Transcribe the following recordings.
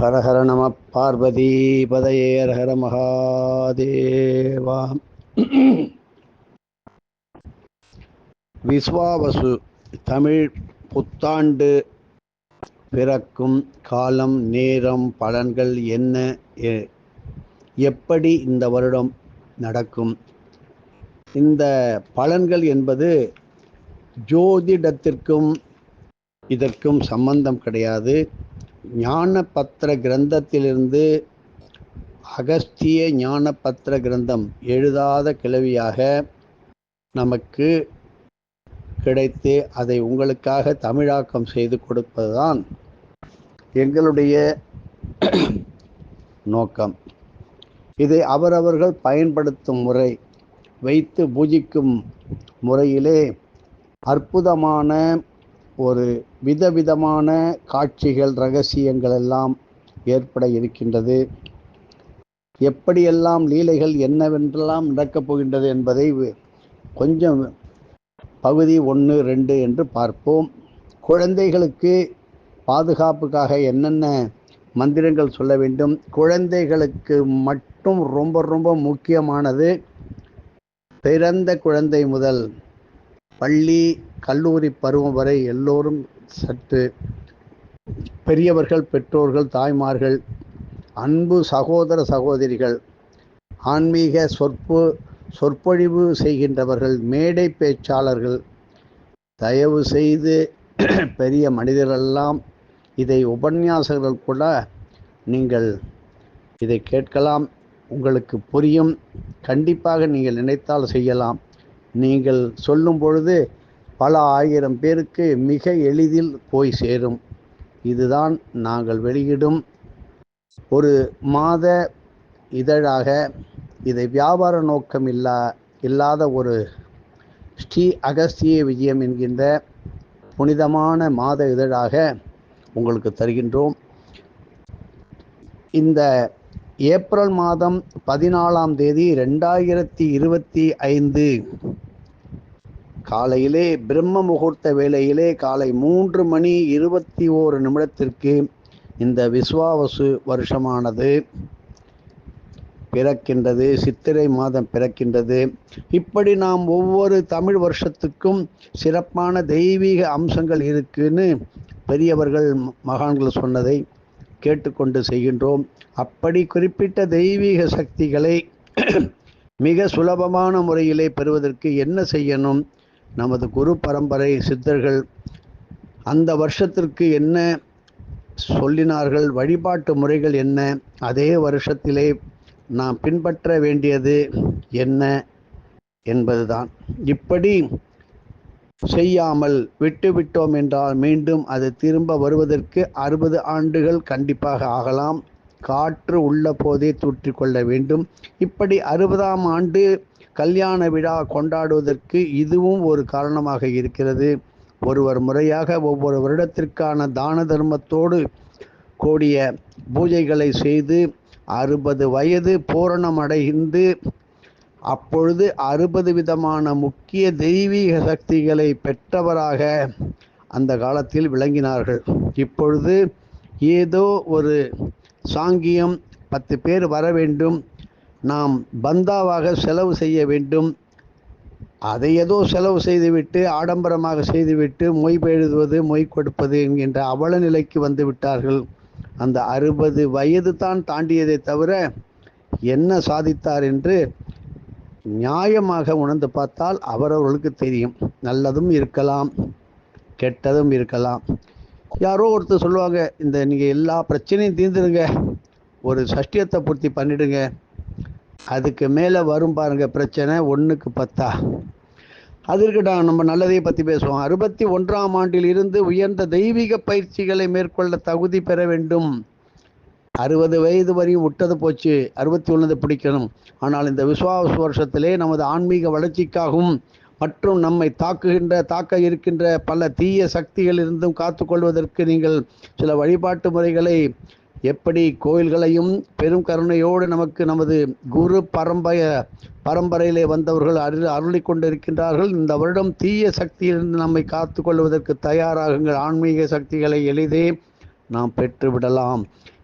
ஹர ஹர நம பார்வதி பதையே ஹர மகாதேவா விஸ்வாவசு தமிழ் புத்தாண்டு பிறக்கும் காலம் நேரம் பலன்கள் என்ன? எ- எப்படி இந்த வருடம் நடக்கும்? இந்த பலன்கள் என்பது ஜோதிடத்திற்கும் இதற்கும் சம்பந்தம் கிடையாது. ஞான பத்திர கிரந்தத்திலிருந்து அகஸ்திய ஞான பத்திர கிரந்தம் எழுதாத கிளவியாக நமக்கு கிடைத்து அதை உங்களுக்காக தமிழாக்கம் செய்து கொடுப்பதுதான் எங்களுடைய நோக்கம். இதை அவரவர்கள் பயன்படுத்தும் முறை வைத்து பூஜிக்கும் முறையிலே அற்புதமான ஒரு விதவிதமான காட்சிகள் ரகசியங்கள் எல்லாம் ஏற்பட இருக்கின்றது. எப்படியெல்லாம் லீலைகள் என்னவென்றெல்லாம் நடக்கப் போகின்றது என்பதை கொஞ்சம் பகுதி ஒன்று ரெண்டு என்று பார்ப்போம். குழந்தைகளுக்கு பாதுகாப்புக்காக என்னென்ன மந்திரங்கள் சொல்ல வேண்டும்? குழந்தைகளுக்கு மட்டும் ரொம்ப ரொம்ப முக்கியமானது பிறந்த குழந்தை முதல். பள்ளி கல்லூரி பருவம் வரை எல்லோரும் சற்று பெரியவர்கள் பெற்றோர்கள் தாய்மார்கள் அன்பு சகோதர சகோதரிகள் ஆன்மீக சொற்பு சொற்பொழிவு செய்கின்றவர்கள் மேடை பேச்சாளர்கள் தயவு செய்து பெரிய மனிதரெல்லாம் இதை உபன்யாசகர்கள் கூட நீங்கள் இதை கேட்கலாம். உங்களுக்கு புரியும். கண்டிப்பாக நீங்கள் நினைத்தால் செய்யலாம். நீங்கள் சொல்லும் பொழுது பல ஆயிரம் பேருக்கு மிக எளிதில் போய் சேரும். இதுதான் நாங்கள் வெளியிடும் ஒரு மாத இதழாக இதை வியாபார நோக்கம் இல்லா இல்லாத ஒரு ஸ்ரீ அகஸ்திய விஜயம் என்கின்ற புனிதமான மாத இதழாக உங்களுக்கு தருகின்றோம். இந்த ஏப்ரல் மாதம் பதினாலாம் தேதி ரெண்டாயிரத்தி இருபத்தி ஐந்து காலையிலே பிரம்ம முகூர்த்த வேளையிலே காலை மூன்று மணி இருபத்தி ஓரு நிமிடத்திற்கு இந்த விஸ்வாவசு வருஷமானது பிறக்கின்றது சித்திரை மாதம் பிறக்கின்றது. இப்படி நாம் ஒவ்வொரு தமிழ் வருஷத்துக்கும் சிறப்பான தெய்வீக அம்சங்கள் இருக்குன்னு பெரியவர்கள் மகான்கள் சொன்னதை கேட்டுக்கொண்டு செய்கின்றோம். அப்படி குறிப்பிட்ட தெய்வீக சக்திகளை மிக சுலபமான முறையிலே பெறுவதற்கு என்ன செய்யணும்? நமது குரு பரம்பரை சித்தர்கள் அந்த வருஷத்திற்கு என்ன சொல்லினார்கள் வழிபாட்டு முறைகள் என்ன அதே வருஷத்திலே நாம் பின்பற்ற வேண்டியது என்ன என்பதுதான். இப்படி செய்யாமல் விட்டுவிட்டோம் என்றால் மீண்டும் அது திரும்ப வருவதற்கு அறுபது ஆண்டுகள் கண்டிப்பாக ஆகலாம். காற்று உள்ள போதே தூற்றிக்கொள்ள வேண்டும். இப்படி அறுபதாம் ஆண்டு கல்யாண விழா கொண்டாடுவதற்கு இதுவும் ஒரு காரணமாக இருக்கிறது. ஒருவர் முறையாக ஒவ்வொரு வருடத்திற்கான தான தர்மத்தோடு கூடிய பூஜைகளை செய்து அறுபது வயது பூரணமடைந்து அப்பொழுது அறுபது விதமான முக்கிய தெய்வீக சக்திகளை பெற்றவராக அந்த காலத்தில் விளங்கினார்கள். இப்பொழுது ஏதோ ஒரு சாங்கியம் பத்து பேர் வர வேண்டும். நாம் பந்தாவாக செலவு செய்ய வேண்டும். அதை ஏதோ செலவு செய்துவிட்டு ஆடம்பரமாக செய்துவிட்டு மொய் எழுதுவது மொய் கொடுப்பது என்கின்ற அவல நிலைக்கு வந்து விட்டார்கள். அந்த அறுபது வயது தான் தாண்டியதை தவிர என்ன சாதித்தார் என்று நியாயமாக உணர்ந்து பார்த்தால் அவரவர்களுக்கு தெரியும். நல்லதும் இருக்கலாம் கெட்டதும் இருக்கலாம். யாரோ ஒருத்தர் சொல்லுவாங்க இந்த நீங்கள் எல்லா பிரச்சனையும் தீர்ந்துடுங்க ஒரு சஷ்டியத்தை பூர்த்தி பண்ணிடுங்க. அதுக்கு மேலே வரும் பாருங்கள் பிரச்சனை ஒன்றுக்கு பத்தா? அது இருக்கட்டும் நம்ம நல்லதை பற்றி பேசுவோம். அறுபத்தி ஒன்றாம் ஆண்டில் இருந்து உயர்ந்த தெய்வீக பயிற்சிகளை மேற்கொள்ள தகுதி பெற வேண்டும். அறுபது வயது வரையும் விட்டது போச்சு. அறுபத்தி ஒன்று பிடிக்கணும். ஆனால் இந்த விசுவாச வருஷத்திலே நமது ஆன்மீக வளர்ச்சிக்காகவும் மற்றும் நம்மை தாக்குகின்ற தாக்க இருக்கின்ற பல தீய சக்திகளிலிருந்தும் காத்துக்கொள்வதற்கு நீங்கள் சில வழிபாட்டு முறைகளை எப்படி கோயில்களையும் பெரும் கருணையோடு நமக்கு நமது குரு பரம்பய பரம்பரையிலே வந்தவர்கள் அருள் அருளி கொண்டிருக்கின்றார்கள். இந்த வருடம் தீய சக்தியிலிருந்து நம்மை காத்துக்கொள்வதற்கு தயாராகுங்கள். ஆன்மீக சக்திகளை எளிதே நாம் பெற்றுவிடலாம்.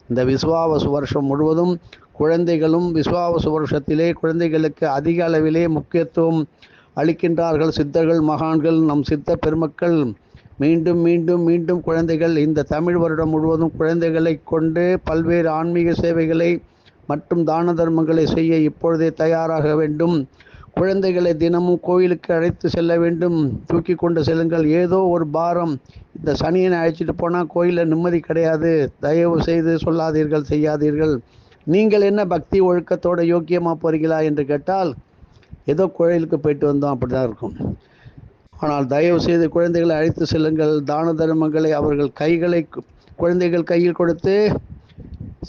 இந்த விஸ்வாவசு வருஷம் முழுவதும் குழந்தைகளும் விசுவாவசு வருஷத்திலே குழந்தைகளுக்கு அதிக அளவிலே முக்கியத்துவம் அளிக்கின்றார்கள். சித்தர்கள் மகான்கள் நம் சித்த பெருமக்கள் மீண்டும் மீண்டும் மீண்டும் குழந்தைகள் இந்த தமிழ் வருடம் முழுவதும் குழந்தைகளை கொண்டு பல்வேறு ஆன்மீக சேவைகளை மற்றும் தான தர்மங்களை செய்ய இப்பொழுதே தயாராக வேண்டும். குழந்தைகளை தினமும் கோயிலுக்கு அழைத்து செல்ல வேண்டும். தூக்கி கொண்டு செல்லுங்கள். ஏதோ ஒரு பாரம். இந்த சனியனை அழைச்சிட்டு போனால் கோயிலில் நிம்மதி கிடையாது. தயவு செய்து சொல்லாதீர்கள் செய்யாதீர்கள். நீங்கள் என்ன பக்தி ஒழுக்கத்தோட யோக்கியமாக போறீங்களா என்று கேட்டால் ஏதோ கோயிலுக்கு போயிட்டு வந்தோம் அப்படி தான் இருக்கும். ஆனால் தயவு செய்து குழந்தைகளை அழைத்து செல்லுங்கள். தான தர்மங்களை அவர்கள் கைகளை குழந்தைகள் கையில் கொடுத்து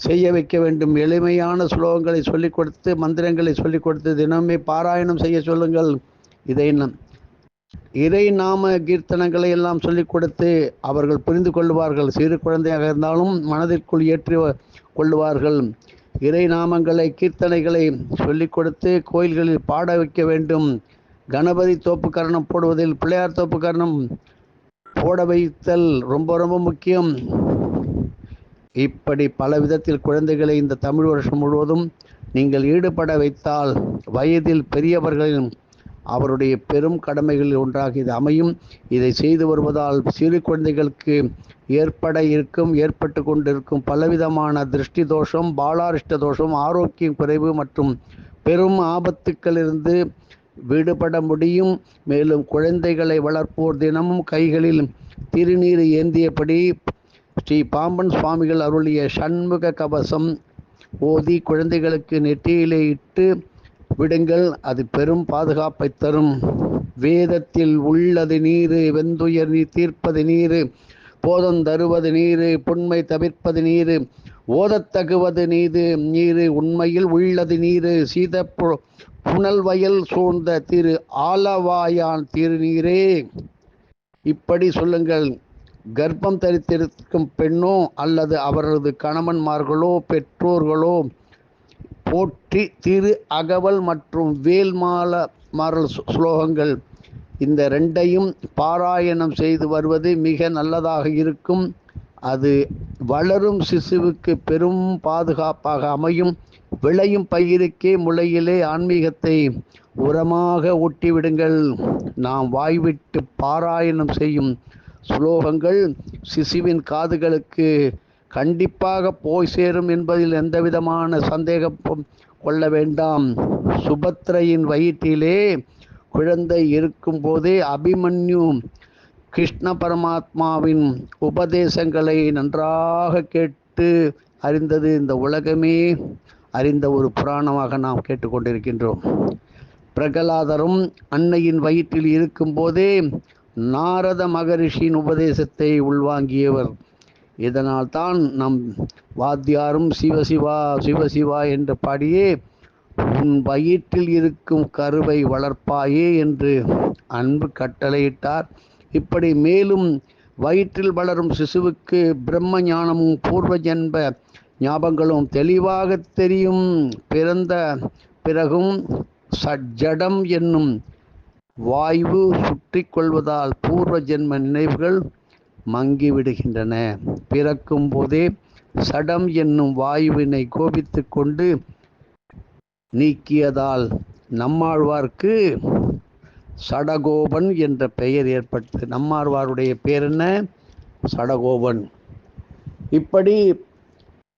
செய்ய வைக்க வேண்டும். எளிமையான ஸ்லோகங்களை சொல்லிக் கொடுத்து மந்திரங்களை சொல்லிக் கொடுத்து தினமே பாராயணம் செய்ய சொல்லுங்கள். இதை நம் இறை நாம கீர்த்தனங்களை எல்லாம் சொல்லிக் கொடுத்து அவர்கள் புரிந்து கொள்வார்கள். சிறு குழந்தையாக இருந்தாலும் மனதிற்குள் ஏற்றி கொள்வார்கள். இறை நாமங்களை கீர்த்தனைகளை சொல்லிக் கொடுத்து கோயில்களில் பாட வைக்க வேண்டும். கணபதி தோப்பு கரணம் போடுவதில் பிள்ளையார் தோப்பு கரணம் போட வைத்தல் ரொம்ப ரொம்ப முக்கியம். இப்படி பல விதத்தில் குழந்தைகளை இந்த தமிழ் வருஷம் முழுவதும் நீங்கள் ஈடுபட வைத்தால் வயதில் பெரியவர்களின் அவருடைய பெரும் கடமைகளில் ஒன்றாக இது அமையும். இதை செய்து வருவதால் சிறு குழந்தைகளுக்கு ஏற்பட இருக்கும் ஏற்பட்டு கொண்டிருக்கும் பலவிதமான திருஷ்டி தோஷம் பாலாரிஷ்ட தோஷம் ஆரோக்கியம் குறைவு மற்றும் பெரும் ஆபத்துக்களிலிருந்து விடுபட முடியும். மேலும் குழந்தைகளை வளர்ப்போர் தினமும் கைகளில் திருநீர் ஏந்தியபடி ஸ்ரீ பாம்பன் சுவாமிகள் அருளிய சண்முக கவசம் ஓதி குழந்தைகளுக்கு நெற்றியிலே இட்டு விடுங்கள். அது பெரும் பாதுகாப்பை தரும். வேதத்தில் உள்ளது நீரு வெந்துயர் நீர் தீர்ப்பது நீரு போதம் தருவது நீரு புண்மை தவிர்ப்பது நீரு ஓதத்தகுவது நீது நீரு உண்மையில் உள்ளது நீரு சீத புனல் வயல் சூழ்ந்த திரு ஆலவாயான் திருநீரே. இப்படி சொல்லுங்கள் கர்ப்பம் தரித்திருக்கும் பெண்ணோ அல்லது அவரது கணவன்மார்களோ பெற்றோர்களோ போற்றி திரு அகவல் மற்றும் வேல்மால மாறல் ஸ்லோகங்கள் இந்த ரெண்டையும் பாராயணம் செய்து வருவது மிக நல்லதாக இருக்கும். அது வளரும் சிசுவுக்கு பெரும் பாதுகாப்பாக அமையும். விளையும் பயிருக்கே முளையிலே ஆன்மீகத்தை உரமாக ஊட்டிவிடுங்கள். நாம் வாய்விட்டு பாராயணம் செய்யும் ஸ்லோகங்கள் சிசுவின் காதுகளுக்கு கண்டிப்பாக போய் சேரும் என்பதில் எந்தவிதமான சந்தேகம் கொள்ள வேண்டாம். சுபத்ரையின் வயிற்றிலே குழந்தை இருக்கும் போதே அபிமன்யு கிருஷ்ண பரமாத்மாவின் உபதேசங்களை நன்றாக கேட்டு அறிந்தது இந்த உலகமே. அறிந்த ஒரு புராணமாக நாம் கேட்டுக்கொண்டிருக்கின்றோம். பிரகலாதரும் அன்னையின் வயிற்றில் இருக்கும்போதே நாரத மகரிஷியின் உபதேசத்தை உள்வாங்கியவர். இதனால் தான் நம் வாத்தியாரும் சிவசிவா சிவசிவா என்று பாடியே உன் வயிற்றில் இருக்கும் கருவை வளர்ப்பாயே என்று அன்பு கட்டளையிட்டார். இப்படி மேலும் வயிற்றில் வளரும் சிசுவுக்கு பிரம்ம ஞானமும் பூர்வ ஜென்ப ஞாபகங்களும் தெளிவாக தெரியும். பிறந்த பிறகும் சஜடம் என்னும் வாயு சுற்றி கொள்வதால் பூர்வ ஜென்ம நினைவுகள் மங்கிவிடுகின்றன. பிறக்கும் போதே சடம் என்னும் வாயுவினை கோபித்து கொண்டு நீக்கியதால் நம்மாழ்வார்க்கு சடகோபன் என்ற பெயர் ஏற்பட்டது. நம்மாழ்வாருடைய பேர் என்ன? சடகோபன். இப்படி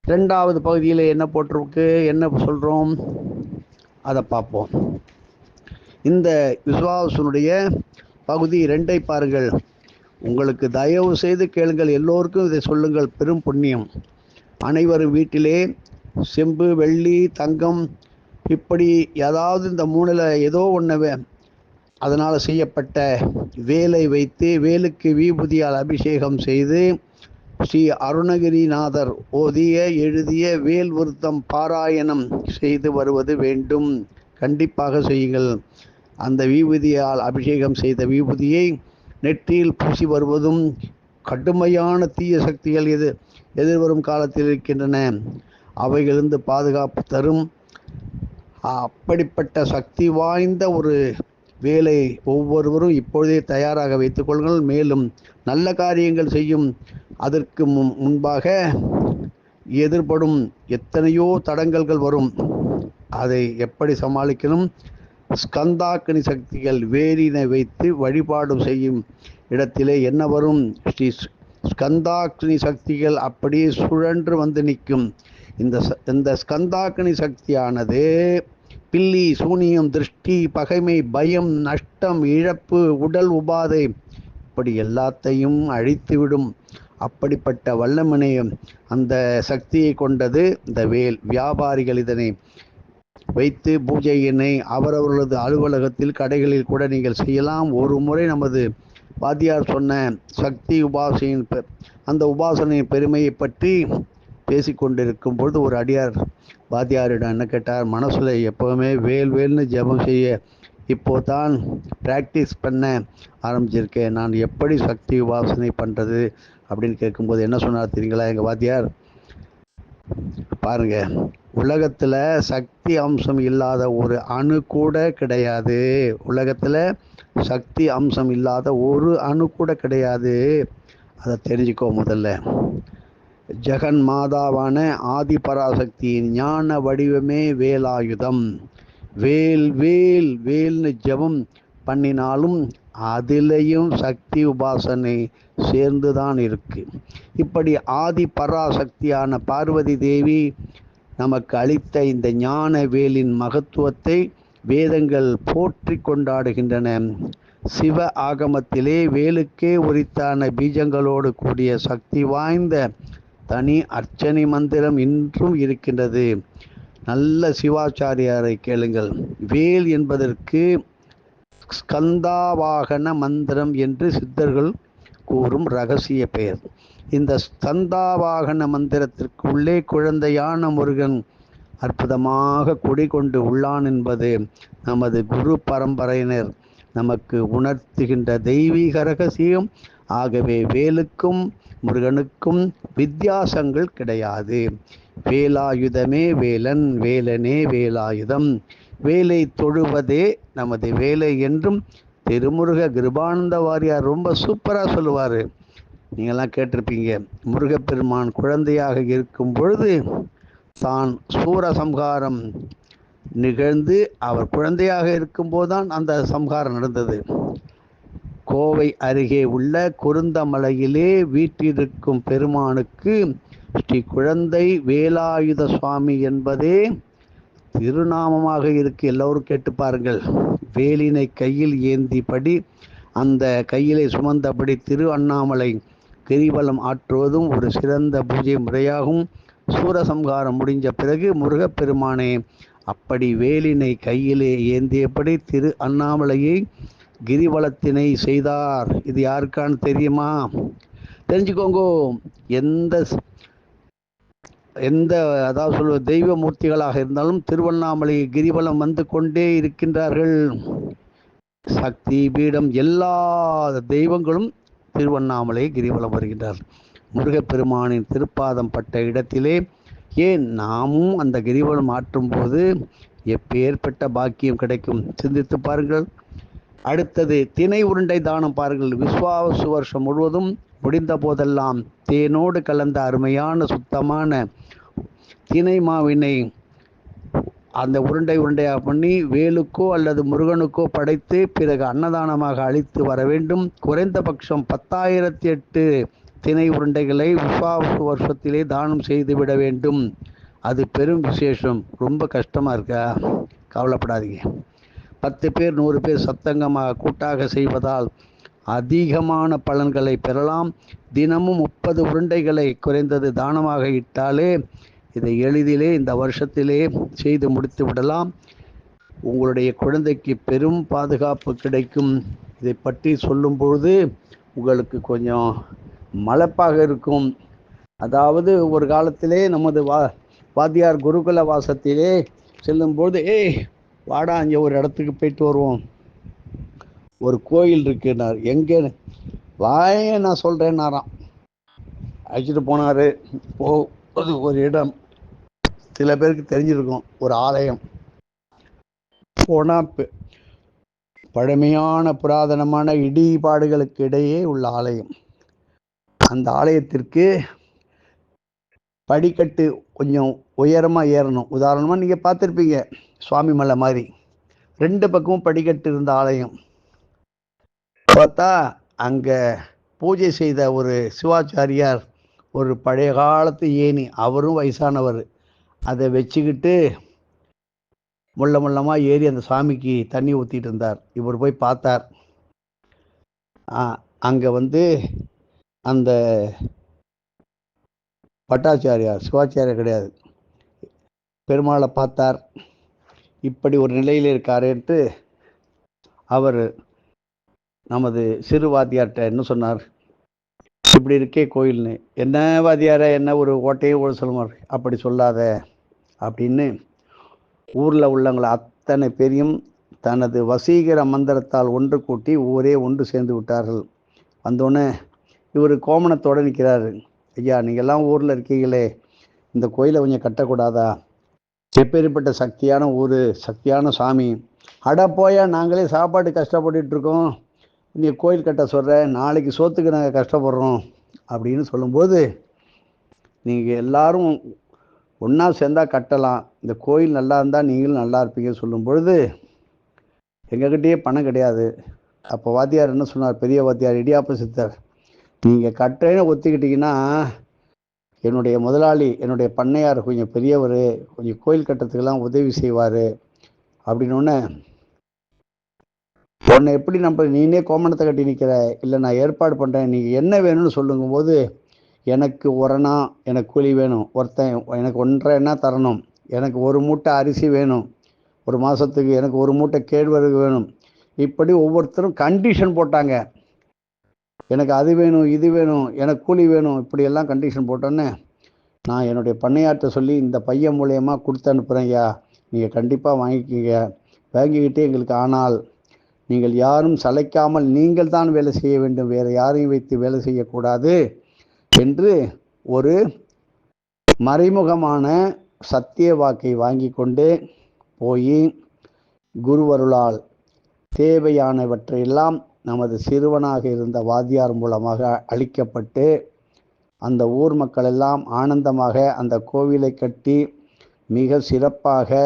ரெண்டாவது பகுதியில் என்ன போட்டிருக்கு? என்ன சொல்கிறோம் அதை பார்ப்போம். இந்த விஸ்வாசனுடைய பகுதி ரெண்டை பாருங்கள். உங்களுக்கு தயவு செய்து கேளுங்கள். எல்லோருக்கும் இதை சொல்லுங்கள். பெரும் புண்ணியம். அனைவரும் வீட்டிலே செம்பு வெள்ளி தங்கம் இப்படி ஏதாவது இந்த மூணில் ஏதோ ஒன்று அதனால் செய்யப்பட்ட வேலை வைத்து வேலுக்கு விபூதியால் அபிஷேகம் செய்து ஸ்ரீ அருணகிரிநாதர் ஓதிய எழுதிய வேல் விருத்தம் பாராயணம் செய்து வருவது வேண்டும். கண்டிப்பாக செய்யுங்கள். அந்த விபூதியால் அபிஷேகம் செய்த விபூதியை நெற்றியில் பூசி வருவதும் கடுமையான தீய சக்திகள் எது எதிர்வரும் காலத்தில் இருக்கின்றன. அவைகளிருந்து பாதுகாப்பு தரும். அப்படிப்பட்ட சக்தி வாய்ந்த ஒரு வேலை ஒவ்வொருவரும் இப்பொழுதே தயாராக வைத்துக் கொள்ளுங்கள். மேலும் நல்ல காரியங்கள் செய்யும் அதற்கு முன் முன்பாக எதிர்படும் எத்தனையோ தடங்கல்கள் வரும். அதை எப்படி சமாளிக்கணும்? ஸ்கந்தாக்கினி சக்திகள் வேரினை வைத்து வழிபாடு செய்யும் இடத்திலே என்ன வரும்? ஸ்ரீ ஸ்கந்தாக்கினி சக்திகள் அப்படியே சுழன்று வந்து நிற்கும். இந்த இந்த ஸ்கந்தாக்னி சக்தியானது பில்லி சூனியம் திருஷ்டி பகைமை பயம் நஷ்டம் இழப்பு உடல் உபாதை இப்படி எல்லாத்தையும் அழித்துவிடும். அப்படிப்பட்ட வல்லமனையும் அந்த சக்தியை கொண்டது இந்த வேல். வியாபாரிகள் இதனை வைத்து பூஜையினை அவரவர்களது அலுவலகத்தில் கடைகளில் கூட நீங்கள் செய்யலாம். ஒரு முறை நமது வாத்தியார் சொன்ன சக்தி உபாசையின் அந்த உபாசனையின் பெருமையை பற்றி பேசிக்கொண்டிருக்கும் பொழுது ஒரு அடியார் வாத்தியாரிடம் என்ன கேட்டார்? மனசில் எப்போவுமே வேல் வேல்னு ஜபம் செய்ய இப்போ தான் ப்ராக்டிஸ் பண்ண ஆரம்பிச்சிருக்கேன். நான் எப்படி சக்தி உபாசனை பண்ணுறது அப்படின்னு கேட்கும்போது என்ன சொன்னார் தெரியுங்களா எங்கள் வாத்தியார்? பாருங்க உலகத்தில் சக்தி அம்சம் இல்லாத ஒரு அணு கூட கிடையாது. உலகத்தில் சக்தி அம்சம் இல்லாத ஒரு அணு கூட கிடையாது. அதை தெரிஞ்சுக்கோ முதல்ல. ஜெகன் மாதாவான ஆதிபராசக்தியின் ஞான வடிவமே வேலாயுதம். வேல் வேல் வேல்னு ஜபம் பண்ணினாலும் அதிலையும் சக்தி உபாசனை சேர்ந்து தான் இருக்கு. இப்படி ஆதி பராசக்தியான பார்வதி தேவி நமக்கு அளித்த இந்த ஞான வேலின் மகத்துவத்தை வேதங்கள் போற்றி கொண்டாடுகின்றன. சிவ ஆகமத்திலே வேலுக்கே உரித்தான பீஜங்களோடு கூடிய சக்தி வாய்ந்த தனி அர்ச்சனை மந்திரம் இன்றும் இருக்கின்றது. நல்ல சிவாச்சாரியாரை கேளுங்கள். வேல் என்பதற்கு ஸ்கந்தாவாகன மந்திரம் என்று சித்தர்கள் கூறும் ரகசிய பெயர். இந்த ஸ்கந்தாவாகன மந்திரத்திற்கு உள்ளே குழந்தையான முருகன் அற்புதமாக குடிகொண்டு உள்ளான் என்பது நமது குரு பரம்பரையினர் நமக்கு உணர்த்துகின்ற தெய்வீக ரகசியம். ஆகவே வேலுக்கும் முருகனுக்கும் வித்தியாசங்கள் கிடையாது. வேலாயுதமே வேலன் வேலனே வேலாயுதம். வேலை தொழுவதே நமது வேலை என்றும் திருமுருக கிருபானந்த வாரியார் ரொம்ப சூப்பராக சொல்லுவார். நீங்கள்லாம் கேட்டிருப்பீங்க. முருகப்பெருமான் குழந்தையாக இருக்கும் பொழுது தான் சூரசம்ஹாரம் நிகழ்ந்து அவர் குழந்தையாக இருக்கும்போதுதான் அந்த சம்ஹாரம் நடந்தது. கோவை அருகே உள்ள குருந்தமலையிலே வீற்றிருக்கும் பெருமானுக்கு ஸ்ரீ குழந்தை வேலாயுத சுவாமி என்பதே திருநாமமாக இருக்கு. எல்லோரும் கேட்டு பாருங்கள். வேலினை கையில் ஏந்திப்படி அந்த கையிலே சுமந்தபடி திரு அண்ணாமலை கிரிவலம் ஆற்றுவதும் ஒரு சிறந்த பூஜை முறையாகும். சூரசம்ஹாரம் முடிஞ்ச பிறகு முருகப்பெருமானே அப்படி வேலினை கையிலே ஏந்தியபடி திரு அண்ணாமலையை கிரிவலத்தினை செய்தார். இது யாருக்கான்னு தெரியுமா? தெரிஞ்சுக்கோங்க. எந்த எந்த அதாவது சொல்வது தெய்வ மூர்த்திகளாக இருந்தாலும் திருவண்ணாமலை கிரிவலம் வந்து கொண்டே இருக்கின்றார்கள். சக்தி பீடம் எல்லா தெய்வங்களும் திருவண்ணாமலை கிரிவலம் வருகின்றார். முருகப்பெருமானின் திருப்பாதம் பட்ட இடத்திலே ஏன் நாமும் அந்த கிரிவலம் ஆற்றும் போது எப்பேற்பட்ட பாக்கியம் கிடைக்கும்? சிந்தித்து பாருங்கள். அடுத்தது தினை உருண்டை தானம் பாருங்கள். விஸ்வாசு வருஷம் முழுவதும் முடிந்த போதெல்லாம் தேனோடு கலந்த அருமையான சுத்தமான தினை மாவினை அந்த உருண்டை உருண்டையாக பண்ணி வேலுக்கோ அல்லது முருகனுக்கோ படைத்து பிறகு அன்னதானமாக அளித்து வர வேண்டும். குறைந்தபட்சம் பத்தாயிரத்தி எட்டு தினை உருண்டைகளை விஸ்வாசு வருஷத்திலே தானம் செய்து விட வேண்டும். அது பெரும் விசேஷம். ரொம்ப கஷ்டமாக இருக்கா? கவலைப்படாதீங்க. பத்து பேர் நூறு பேர் சத்தங்கமாக கூட்டாக செய்வதால் அதிகமான பலன்களை பெறலாம். தினமும் முப்பது உருண்டைகளை குறைந்தது தானமாக இட்டாலே இதை எளிதிலே இந்த வருஷத்திலே செய்து முடித்து விடலாம். உங்களுடைய குழந்தைக்கு பெரும் பாதுகாப்பு கிடைக்கும். இதை பற்றி சொல்லும் பொழுது உங்களுக்கு கொஞ்சம் மலப்பாக இருக்கும். அதாவது ஒரு காலத்திலே நமது வா வாத்தியார் குருகுல வாசத்திலே செல்லும்போது ஏய் வாடா அங்கே ஒரு இடத்துக்கு போயிட்டு வருவோம். ஒரு கோயில் இருக்குன்னார். எங்கே? வாய நான் சொல்கிறேன்னாராம் அழைச்சிட்டு போனார். போது ஒரு இடம். சில பேருக்கு தெரிஞ்சிருக்கும். ஒரு ஆலயம். போனால் பழமையான புராதனமான இடிபாடுகளுக்கு இடையே உள்ள ஆலயம். அந்த ஆலயத்திற்கு படிக்கட்டு கொஞ்சம் உயரமாக ஏறணும். உதாரணமாக நீங்கள் பார்த்துருப்பீங்க சுவாமி மலை மாதிரி. ரெண்டு பக்கமும் படிக்கட்டு இருந்த ஆலயம். பார்த்தா அங்கே பூஜை செய்த ஒரு சிவாச்சாரியார் ஒரு பழைய காலத்து ஏணி அவரும் வயசானவர். அதை வச்சுக்கிட்டு முள்ள முள்ளமாக ஏறி அந்த சாமிக்கு தண்ணி ஊற்றிட்டு இருந்தார். இவர் போய் பார்த்தார். அங்கே வந்து அந்த பட்டாச்சாரியார் சிவாச்சாரியார் கிடையாது. பெருமாளை பார்த்தார். இப்படி ஒரு நிலையில் இருக்காரேன்ட்டு அவர் நமது சிறு வாத்தியார்கிட்ட என்ன சொன்னார்? இப்படி இருக்கே கோயில்னு. என்ன வாத்தியார என்ன ஒரு ஓட்டையே ஒரு சொல்லுவார் அப்படி சொல்லாத அப்படின்னு ஊரில் உள்ளவங்களை அத்தனை பேரையும் தனது வசீகர மந்திரத்தால் ஒன்று கூட்டி ஊரே ஒன்று சேர்ந்து விட்டார்கள். வந்தோடனே இவர் கோமணத்தோடு நிற்கிறாரு. ஐயா நீங்கள்லாம் ஊரில் இருக்கீங்களே இந்த கோயிலை கொஞ்சம் கட்டக்கூடாதா? எப்பேற்பட்ட சக்தியான ஊர் சக்தியான சாமி. அட போயா நாங்களே சாப்பாடு கஷ்டப்பட்டுட்டு இருக்கோம் நீ கோயில் கட்ட சொல்கிற நாளைக்கு சோத்துக்கு நாங்கள் கஷ்டப்படுறோம் அப்படின்னு சொல்லும்போது நீங்கள் எல்லாரும் ஒன்றா சேர்ந்தால் கட்டலாம். இந்த கோயில் நல்லா இருந்தால் நீங்களும் நல்லா இருப்பீங்கன்னு சொல்லும் பொழுது எங்ககிட்டயே பணம் கிடையாது. அப்போ வாத்தியார் என்ன சொன்னார்? பெரிய வாத்தியார் இடியாப்ப சித்தர் நீங்கள் கட்டுறேன்னு ஒத்துக்கிட்டிங்கன்னா என்னுடைய முதலாளி என்னுடைய பண்ணையார் கொஞ்சம் பெரியவர் கொஞ்சம் கோயில் கட்டத்துக்கெல்லாம் உதவி செய்வார் அப்படின்னோடனே உன்னை எப்படி நம்ம நீனே கோமணத்தை கட்டி நிற்கிற இல்லை நான் ஏற்பாடு பண்ணுறேன் நீங்கள் என்ன வேணும்னு சொல்லுங்கும் போது எனக்கு ஒரணா எனக்கு கூலி வேணும். ஒருத்தன் எனக்கு ஒன்றரை என்ன தரணும். எனக்கு ஒரு மூட்டை அரிசி வேணும். ஒரு மாதத்துக்கு எனக்கு ஒரு மூட்டை கேழ்வரகு வேணும். இப்படி ஒவ்வொருத்தரும் கண்டிஷன் போட்டாங்க. எனக்கு அது வேணும் இது வேணும் எனக்கு கூலி வேணும் இப்படியெல்லாம் கண்டிஷன் போட்டோன்னே நான் என்னுடைய பண்ணையாற்ற சொல்லி இந்த பையன் மூலயமா கொடுத்து அனுப்புகிறேன் ஐயா நீங்கள் கண்டிப்பாக வாங்கிக்கிங்க. வாங்கிக்கிட்டு எங்களுக்கு ஆனால் நீங்கள் யாரும் சளைக்காமல் நீங்கள் தான் வேலை செய்ய வேண்டும். வேறு யாரையும் வைத்து வேலை செய்யக்கூடாது என்று ஒரு மறைமுகமான சத்திய வாக்கை வாங்கி கொண்டு போய் குருவருளால் தேவையானவற்றையெல்லாம் நமது சிறுவனாக இருந்த வாத்தியார் மூலமாக அளிக்கப்பட்டு அந்த ஊர் மக்கள் எல்லாம் ஆனந்தமாக அந்த கோவிலை கட்டி மிக சிறப்பாக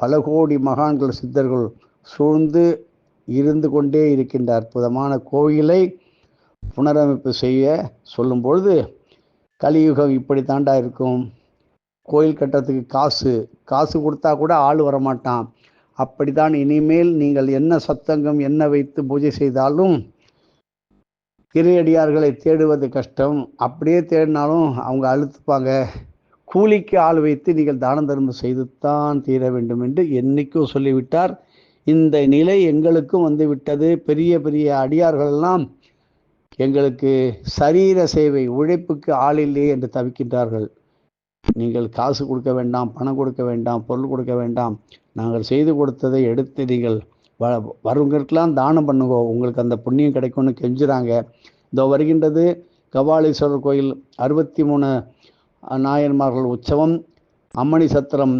பல கோடி மகான்கள் சித்தர்கள் சூழ்ந்து இருந்து கொண்டே இருக்கின்ற அற்புதமான கோவிலை புனரமைப்பு செய்ய சொல்லும் பொழுது கலியுகம் இப்படி தாண்டா இருக்கும்? கோயில் கட்டுறதுக்கு காசு காசு கொடுத்தா கூட ஆள் வரமாட்டான். அப்படிதான் இனிமேல் நீங்கள் என்ன சத்தங்கம் என்ன வைத்து பூஜை செய்தாலும் இறையடியார்களை தேடுவது கஷ்டம். அப்படியே தேடினாலும் அவங்க அழுத்துப்பாங்க. கூலிக்கு ஆள் வைத்து நீங்கள் தான தர்மம் செய்துத்தான் தீர வேண்டும் என்று என்னைக்கும் சொல்லிவிட்டார். இந்த நிலை எங்களுக்கும் வந்து விட்டது பெரிய பெரிய அடியார்களெல்லாம் எங்களுக்கு சரீர சேவை உழைப்புக்கு ஆள் இல்லையே என்று தவிக்கின்றார்கள். நீங்கள் காசு கொடுக்க வேண்டாம் பணம் கொடுக்க வேண்டாம் பொருள் கொடுக்க வேண்டாம். நாங்கள் செய்து கொடுத்ததை எடுத்து நீங்கள் வ வருவங்களுக்கெல்லாம் தானம் பண்ணுங்கோ. உங்களுக்கு அந்த புண்ணியம் கிடைக்கும்னு கெஞ்சுறாங்க. இதோ வருகின்றது கபாலீஸ்வரர் கோயில் அறுபத்தி மூணு நாயன்மார்கள் உற்சவம் அம்மணி சத்திரம்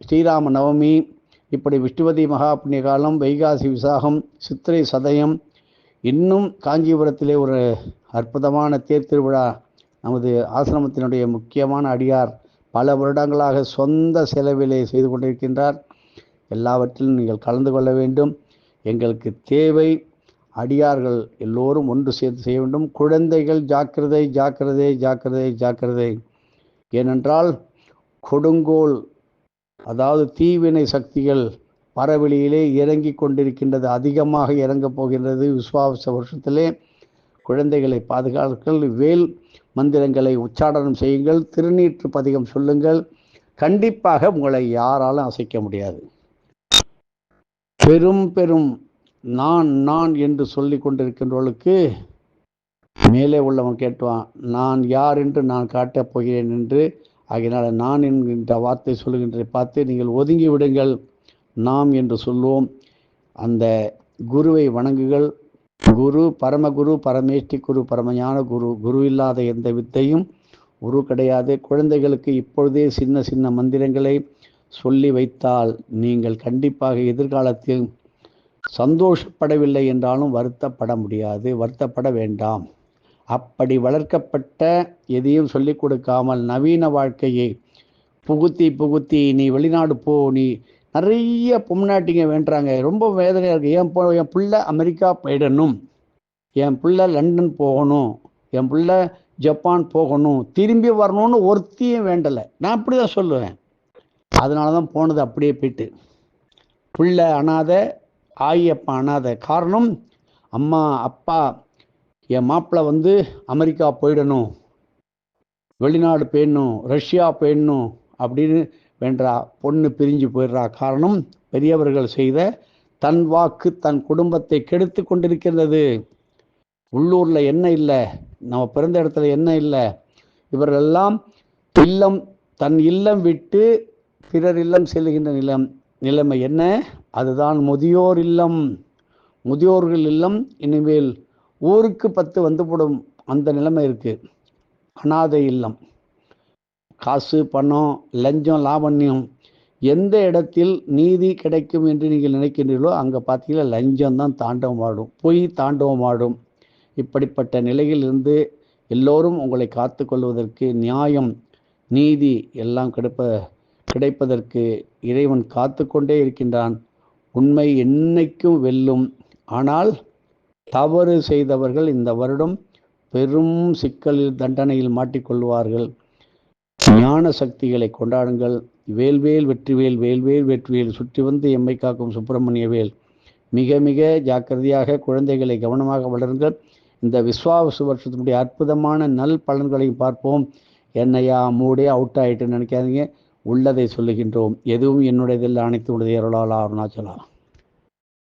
ஸ்ரீராம நவமி இப்படி விஷ்ணுவதி மகா புண்ணிய காலம் வைகாசி விசாகம் சித்திரை சதயம் இன்னும் காஞ்சிபுரத்திலே ஒரு அற்புதமான தேர் திருவிழா நமது ஆசிரமத்தினுடைய முக்கியமான அடியார் பல வருடங்களாக சொந்த செலவிலே செய்து கொண்டிருக்கின்றார். எல்லாவற்றிலும் நீங்கள் கலந்து கொள்ள வேண்டும். எங்களுக்கு தேவை. அடியார்கள் எல்லோரும் ஒன்று சேர்த்து செய்ய வேண்டும். குழந்தைகள் ஜாக்கிரதை ஜாக்கிரதை ஜாக்கிரதை ஜாக்கிரதை. ஏனென்றால் கொடுங்கோல் அதாவது தீவினை சக்திகள் பரவெளியிலே இறங்கி கொண்டிருக்கின்றது. அதிகமாக இறங்கப் போகின்றது விஸ்வாச வருஷத்திலே. குழந்தைகளை பாதுகாக்கள் வேல் மந்திரங்களை உச்சாடனம் செய்யுங்கள் திருநீற்று பதிகம் சொல்லுங்கள். கண்டிப்பாக உங்களை யாராலும் அசைக்க முடியாது. பெரும் பெரும் நான் நான் என்று சொல்லி கொண்டிருக்கின்றவளுக்கு மேலே உள்ளவன் கேட்டுவான் நான் யார் என்று நான் காட்டப் போகிறேன் என்று. ஆகினால் நான் என்கின்ற வார்த்தை சொல்லுகின்ற பார்த்து நீங்கள் ஒதுங்கி விடுங்கள். நாம் என்று சொல்லுவோம் அந்த குருவை வணங்குகள் குரு பரமகுரு பரமேஷ்டி குரு பரமஞான குரு குரு இல்லாத எந்த வித்தையும் குரு கிடையாது. குழந்தைகளுக்கு இப்பொழுதே சின்ன சின்ன மந்திரங்களை சொல்லி வைத்தால் நீங்கள் கண்டிப்பாக எதிர்காலத்தில் சந்தோஷப்படவில்லை என்றாலும் வருத்தப்பட முடியாது வருத்தப்பட வேண்டாம். அப்படி வளர்க்கப்பட்ட எதையும் சொல்லிக் கொடுக்காமல் நவீன வாழ்க்கையை புகுத்தி புகுத்தி நீ வெளிநாடு போ நீ நிறைய பொம்நாட்டிங்க வேண்டுறாங்க. ரொம்ப வேதனையாக இருக்குது என் போ என் பிள்ளை அமெரிக்கா போயிடணும். என் பிள்ளை லண்டன் போகணும். என் பிள்ளை ஜப்பான் போகணும். திரும்பி வரணும்னு ஒருத்தையும் வேண்டலை. நான் அப்படி தான் சொல்லுவேன். அதனால தான் போனது அப்படியே போயிட்டு. பிள்ளை அனாதை ஆயப்பா அனாதை. காரணம் அம்மா அப்பா என் மாப்பிள்ளை வந்து அமெரிக்கா போயிடணும். வெளிநாடு போயிடணும். ரஷ்யா போயிடணும் அப்படின்னு வேண்டா பொண்ணு பிரிஞ்சு போயிடுறா காரணம் பெரியவர்கள் செய்த தன் வாக்கு தன் குடும்பத்தை கெடுத்து கொண்டிருக்கின்றது. உள்ளூரில் என்ன இல்லை? நம்ம பிறந்த இடத்துல என்ன இல்லை? இவரெல்லாம் இல்லம் தன் இல்லம் விட்டு பிறர் இல்லம் செல்கின்ற நிலம் நிலைமை என்ன? அதுதான் முதியோர் இல்லம். முதியோர்கள் இல்லம் இனிமேல் ஊருக்கு பத்து வந்து போடும் அந்த நிலைமை இருக்குது அனாதை இல்லம். காசு பணம் லஞ்சம் லாவண்யம் எந்த இடத்தில் நீதி கிடைக்கும் என்று நீங்கள் நினைக்கின்றீர்களோ அங்கே பார்த்தீங்கன்னா லஞ்சம் தான் தாண்டவம் ஆடும் பொய் தாண்டவம் ஆடும். இப்படிப்பட்ட நிலையில் இருந்து எல்லோரும் உங்களை காத்து கொள்வதற்கு நியாயம் நீதி எல்லாம் கிடைப்ப கிடைப்பதற்கு இறைவன் காத்து கொண்டே இருக்கின்றான். உண்மை என்னைக்கும் வெல்லும். ஆனால் தவறு செய்தவர்கள் இந்த வருடம் பெரும் சிக்கலில் தண்டனையில் மாட்டிக்கொள்வார்கள். ஞான சக்திகளை கொண்டாடுங்கள். வேல்வேல் வெற்றிவேல் வேல்வேல் வெற்றிவேல் சுற்றி வந்து எம்மை காக்கும் சுப்பிரமணிய வேல். மிக மிக ஜாக்கிரதையாக குழந்தைகளை கவனமாக வளருங்கள். இந்த விஸ்வாவசு வருஷத்தினுடைய அற்புதமான நல் பலன்களையும் பார்ப்போம். என்னையா மூடே அவுட் ஆகிட்டுன்னு நினைக்காதீங்க. உள்ளதை சொல்லுகின்றோம். எதுவும் என்னுடையதில் அனைத்து உடைய அருளாளா அருணாச்சலா.